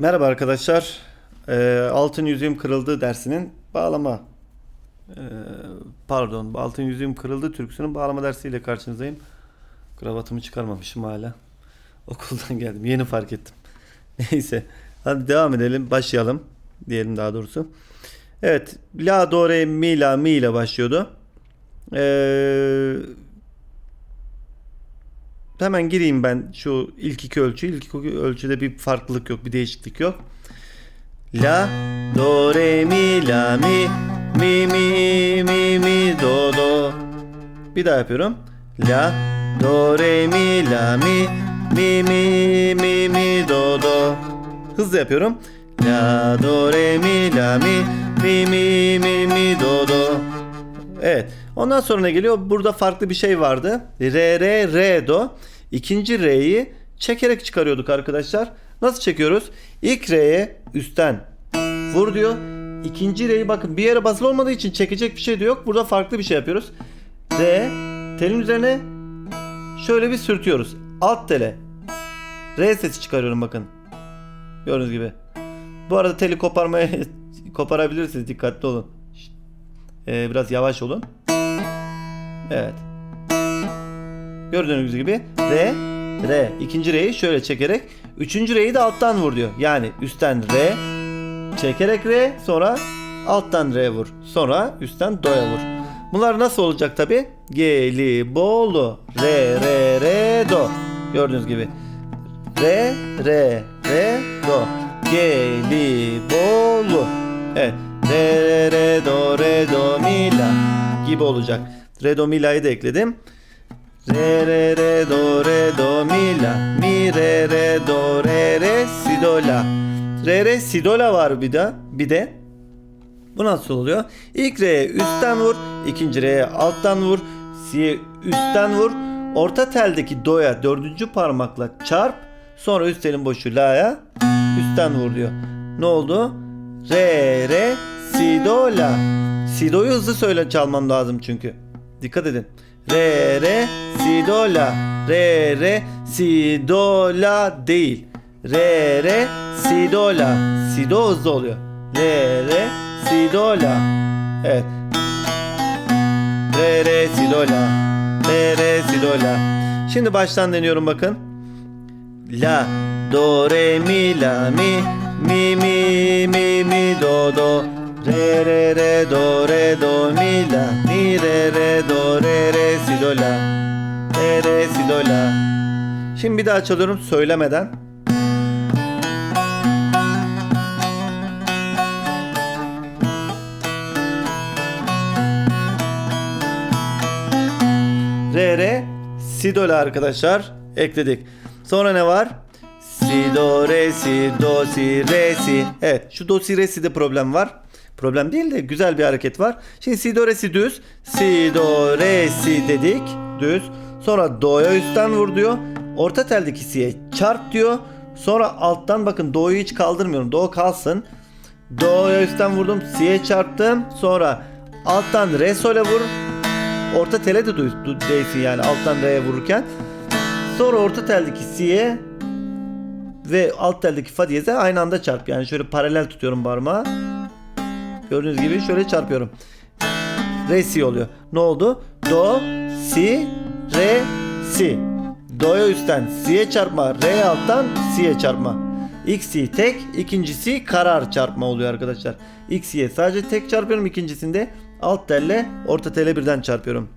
Merhaba arkadaşlar. Ee, altın yüzüğüm kırıldı dersinin bağlama ee, pardon altın yüzüğüm kırıldı türküsünün bağlama dersiyle karşınızdayım. Kravatımı çıkarmamışım hala. Okuldan geldim. Yeni fark ettim. Neyse. Hadi devam edelim. Başlayalım. Diyelim daha doğrusu. Evet. La, do, re, mi, la, mi ile başlıyordu. Ee, hemen gireyim ben şu ilk iki ölçü. İlk iki ölçüde bir farklılık yok, bir değişiklik yok. La, do, re, mi, la, mi, mi, mi, mi, mi, do, do. Bir daha yapıyorum. La, do, re, mi, la, mi, mi, mi, mi, mi, do, do. Hızlı yapıyorum. La, do, re, mi, la, mi, mi, mi, mi, mi, do, do. Evet. Ondan sonra ne geliyor? Burada farklı bir şey vardı. Re, re, re, do. İkinci re'yi çekerek çıkarıyorduk arkadaşlar. Nasıl çekiyoruz? İlk re'ye üstten vur diyor. İkinci re'yi bakın bir yere basılı olmadığı için çekecek bir şey de yok. Burada farklı bir şey yapıyoruz. Re, telin üzerine şöyle bir sürtüyoruz. Alt tele. Re sesi çıkarıyorum bakın. Gördüğünüz gibi. Bu arada teli koparmaya koparabilirsiniz. Dikkatli olun. Ee, biraz yavaş olun. Evet. Gördüğünüz gibi re re ikinci re'yi şöyle çekerek üçüncü re'yi de alttan vur diyor. Yani üstten re çekerek re sonra alttan re vur. Sonra üstten do'ya vur. Bunlar nasıl olacak tabi? Geli bolu re re re do. Gördüğünüz gibi. Re re re do. Geli bolu. Evet. Re re re do re do mi la gibi olacak. Re do mi la'yı da ekledim. Re re re do re do mi la mi re re do re re si do la. Re re si do la var bir de bir de. Bu nasıl oluyor? İlk re'ye üstten vur, ikinci re'ye alttan vur, si'ye üstten vur. Orta teldeki do'ya dördüncü parmakla çarp. Sonra üst telin boşu la'ya üstten vur diyor. Ne oldu? Re re si do la. Si do'yu hızlı söyle çalmam lazım çünkü. Dikkat edin. Re re si do la. Re re si do la değil. Re re si do la. Si do hızlı oluyor. Re re si do la. Evet. Re re si do la. Re re si do la. Şimdi baştan deniyorum bakın. La do re mi la mi mi mi mi mi do do re re re do re do mi la mi re re do Şimdi bir daha çalıyorum söylemeden. Re re si do la arkadaşlar ekledik. Sonra ne var? Si do re si do si re si. Evet şu do si re si'de problem var. Problem değil de güzel bir hareket var. Şimdi si do re si düz. Si do re si dedik. Düz. Sonra do'ya üstten vur diyor. Orta teldeki si'ye çarp diyor. Sonra alttan bakın do'yu hiç kaldırmıyorum. Do kalsın. Do'ya üstten vurdum. Si'ye çarptım. Sonra alttan re sole vur. Orta tele de değsin yani alttan re'ye vururken. Sonra orta teldeki si'ye ve alt teldeki fa diyeze aynı anda çarp. Yani şöyle paralel tutuyorum parmağı. Gördüğünüz gibi şöyle çarpıyorum. Re si oluyor. Ne oldu? Do, si, re, si. Do'ya üstten si'ye çarpma. Re alttan si'ye çarpma. İlk si tek, ikincisi karar çarpma oluyor arkadaşlar. İlk si'ye sadece tek çarpıyorum. ikincisinde alt telle orta tele birden çarpıyorum.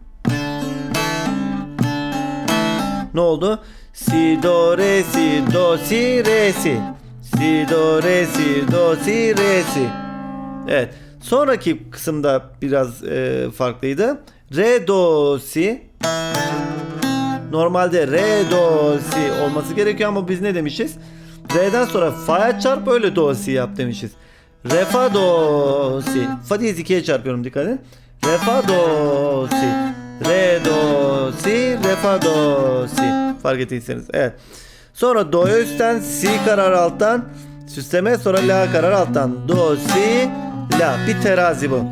Ne oldu? Si do re si do si re si. Si do re si do si re si. Evet. Sonraki kısımda biraz e, farklıydı. Re do si. Normalde re do si olması gerekiyor ama biz ne demişiz? Re'den sonra fa'ya çarp öyle do si yap demişiz. Re fa do si. Fa diyez ikiye çarpıyorum dikkat edin. Re fa do si. Re do si. Re fa do si. Fark ettiyseniz. Evet. Sonra do'ya üstten si karar alttan. Süsleme sonra la karar alttan. Do si la. Bir terazi bu.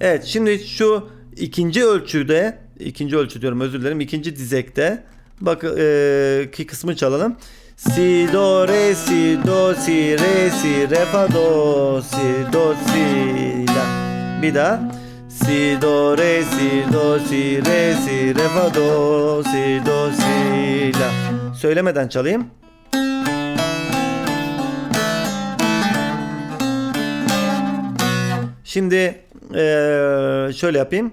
Evet şimdi şu ikinci ölçüde ikinci ölçü diyorum özür dilerim ikinci dizekte bak e, ki kısmı çalalım. Si do re si do si re si re fa do si do si la. Bir daha. Si do re si do si re si re fa do si do si la. Söylemeden çalayım. Şimdi eee, şöyle yapayım.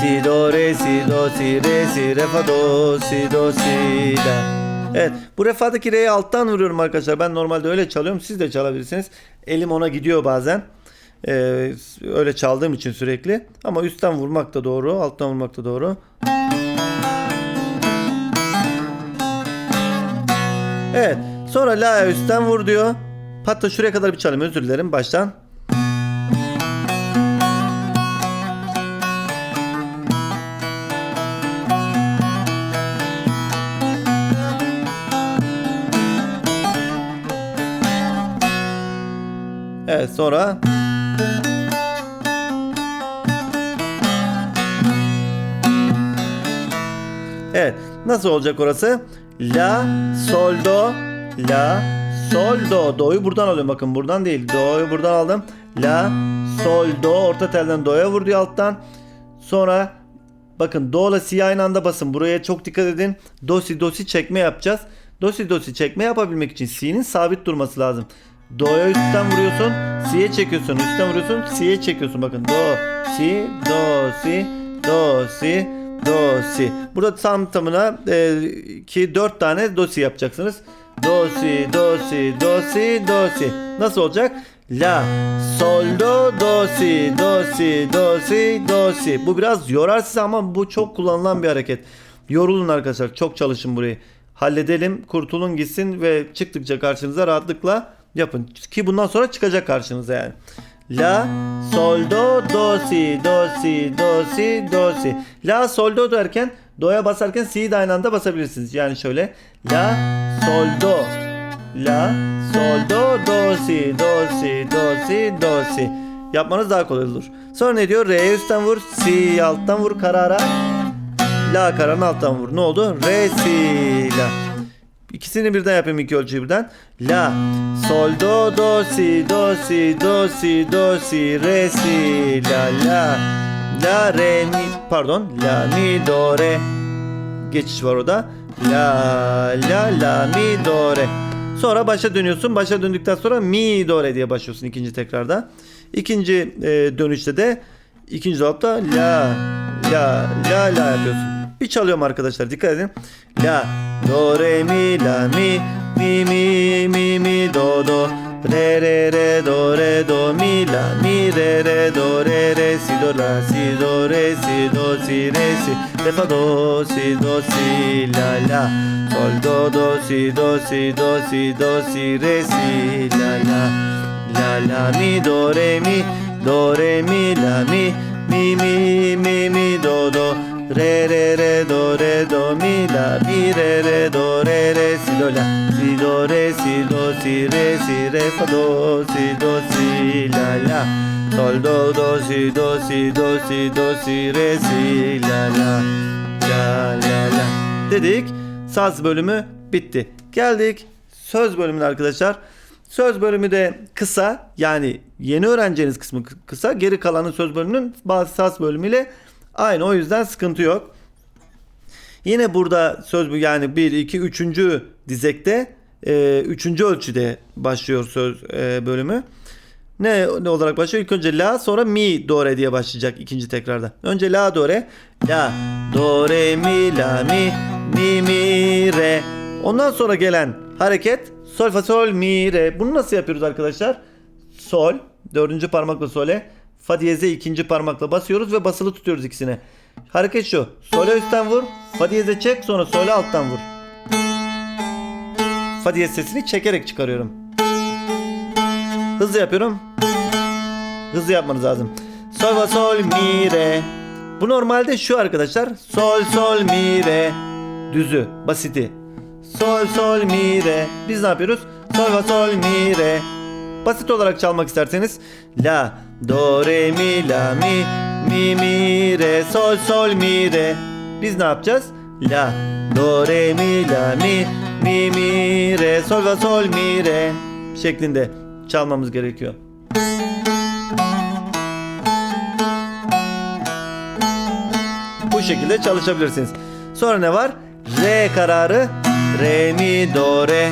Si do re si do si re si re fa do si do si la. Evet bu refadaki re'yi alttan vuruyorum arkadaşlar. Ben normalde öyle çalıyorum. Siz de çalabilirsiniz. Elim ona gidiyor bazen. Ee, öyle çaldığım için sürekli. Ama üstten vurmak da doğru. Alttan vurmak da doğru. Evet. Sonra la'ya üstten vur diyor. Hatta şuraya kadar bir çalayım. Özür dilerim baştan. Evet sonra Evet nasıl olacak orası? La sol do la sol do do'yu buradan alıyorum bakın buradan değil do'yu buradan aldım. La sol do orta telden do'ya vur diyor alttan. Sonra bakın do ile si aynı anda basın. Buraya çok dikkat edin. Do si do si çekme yapacağız. Do si do si çekme yapabilmek için si'nin sabit durması lazım. Do'ya üstten vuruyorsun. Si'ye çekiyorsun. Üstten vuruyorsun. Si'ye çekiyorsun. Bakın do, si, do, si, do, si, do, si. Burada tam tamına e, ki dört tane do si yapacaksınız. Do, si, do, si, do, si, do, si. Nasıl olacak? La, sol, do, do, si, do, si, do, si, do, si. Bu biraz yorar sizi ama bu çok kullanılan bir hareket. Yorulun arkadaşlar. Çok çalışın burayı. Halledelim, kurtulun gitsin ve çıktıkça karşınıza rahatlıkla yapın. Ki bundan sonra çıkacak karşınıza yani. La, sol, do, do, si, do, si, do, si, do, si. La, sol, do derken do'ya basarken si'yi de aynı anda basabilirsiniz. Yani şöyle. La, sol, do. La, sol, do, do, si, do, si, do, si, do, si. Yapmanız daha kolay olur. Sonra ne diyor? Re'ye üstten vur, si alttan vur karara. La karanın alttan vur. Ne oldu? Re, si, la. İkisini birden yapayım iki ölçüyü birden. La, sol, do, do, si, do, si, do, si, do, si, re, si, la, la. La, re, mi, pardon. La, mi, do, re. Geçiş var orada. La, la, la, mi, do, re. Sonra başa dönüyorsun. Başa döndükten sonra mi, do, re diye başlıyorsun ikinci tekrarda. İkinci e, dönüşte de ikinci dolapta la, la, la, la yapıyorsun. Bir çalıyorum arkadaşlar dikkat edin. La, do, re, mi, la, mi, mi, mi, mi, mi, do, do. Re, re, re, do, re, do, mi, la, mi, re, re, do, re, re, si, do, la, si, do, re, si, do, si, re, si, re, fa, do, si, do, si, la, la. Sol, do, do, si, do, si, do, si, do, si, re, si, la, la. La, la, mi, do, re, mi, do, re, mi, la, mi, mi, mi, mi, mi, do, do. Re, re, re, do, re, do, mi, la, mi, re, re, do, re, re, si, do, la. Si, do, re, si, do, si, re, si, re, fa, do, si, do, si, la, la. Sol, do, do, si, do, si, do, si, do, si, re, si, la, la. La, la, la. Dedik. Saz bölümü bitti. Geldik söz bölümüne arkadaşlar. Söz bölümü de kısa yani yeni öğreneceğiniz kısmı kı- kısa. Geri kalanı söz bölümünün bazı saz bölümüyle aynı o yüzden sıkıntı yok. Yine burada söz bu yani 1, 2, 3. dizekte 3. ölçüde başlıyor söz e, bölümü. Ne, ne olarak başlıyor? İlk önce la sonra mi do re diye başlayacak ikinci tekrarda. Önce la do re. La do re mi la mi mi mi re. Ondan sonra gelen hareket sol fa sol mi re. Bunu nasıl yapıyoruz arkadaşlar? Sol dördüncü parmakla sole. Fa diyeze ikinci parmakla basıyoruz ve basılı tutuyoruz ikisini. Hareket şu. Sole üstten vur. Fa diyeze çek sonra sole alttan vur. Fa diyez sesini çekerek çıkarıyorum. Hızlı yapıyorum. Hızlı yapmanız lazım. Sol fa sol mi re. Bu normalde şu arkadaşlar. Sol sol mi re. Düzü, basiti. Sol sol mi re. Biz ne yapıyoruz? Sol fa sol mi re. Basit olarak çalmak isterseniz la do re mi la mi mi mi re sol sol mi re. Biz ne yapacağız? La do re mi la mi mi mi re sol ve sol mi re şeklinde çalmamız gerekiyor. Bu şekilde çalışabilirsiniz. Sonra ne var? Re kararı. Re mi do re.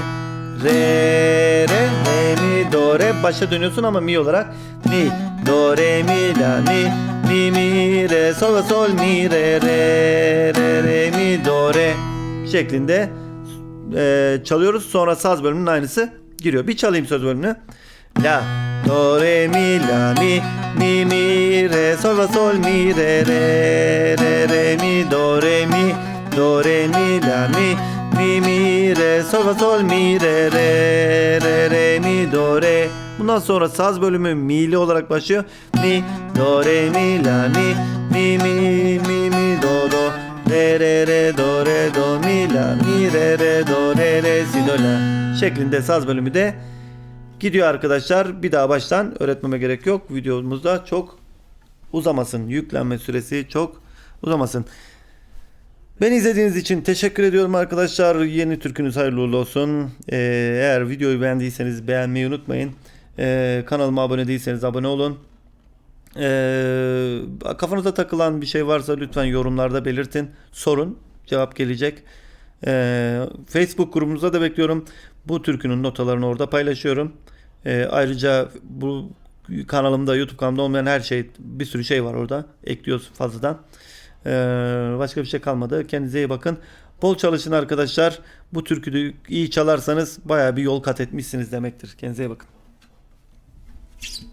Re re re mi do re. Başa dönüyorsun ama mi olarak. Mi do re mi la mi. Mi mi re sol sol mi re re re re mi do re şeklinde e, çalıyoruz. Sonra saz bölümünün aynısı giriyor. Bir çalayım söz bölümünü. La do re mi la mi mi mi re sol ve sol mi re re re re mi do re mi do re mi la mi mi mi re sol ve sol mi re re re re mi do re Bundan sonra saz bölümü mi'li olarak başlıyor. Mi do re mi la mi mi mi mi mi do do re re re do re do mi la mi re re do re re si do la şeklinde saz bölümü de gidiyor arkadaşlar. Bir daha baştan öğretmeme gerek yok. Videomuzda çok uzamasın. Yüklenme süresi çok uzamasın. Beni izlediğiniz için teşekkür ediyorum arkadaşlar. Yeni türkünüz hayırlı uğurlu olsun. Ee, eğer videoyu beğendiyseniz beğenmeyi unutmayın. Ee, kanalıma abone değilseniz abone olun. Ee, kafanıza takılan bir şey varsa lütfen yorumlarda belirtin. Sorun. Cevap gelecek. Ee, Facebook grubumuza da bekliyorum. Bu türkünün notalarını orada paylaşıyorum. Ee, ayrıca bu kanalımda YouTube kanalımda olmayan her şey bir sürü şey var orada. Ekliyoruz fazladan. Ee, başka bir şey kalmadı. Kendinize iyi bakın. Bol çalışın arkadaşlar. Bu türküyü iyi çalarsanız bayağı bir yol kat etmişsiniz demektir. Kendinize iyi bakın. Thank you.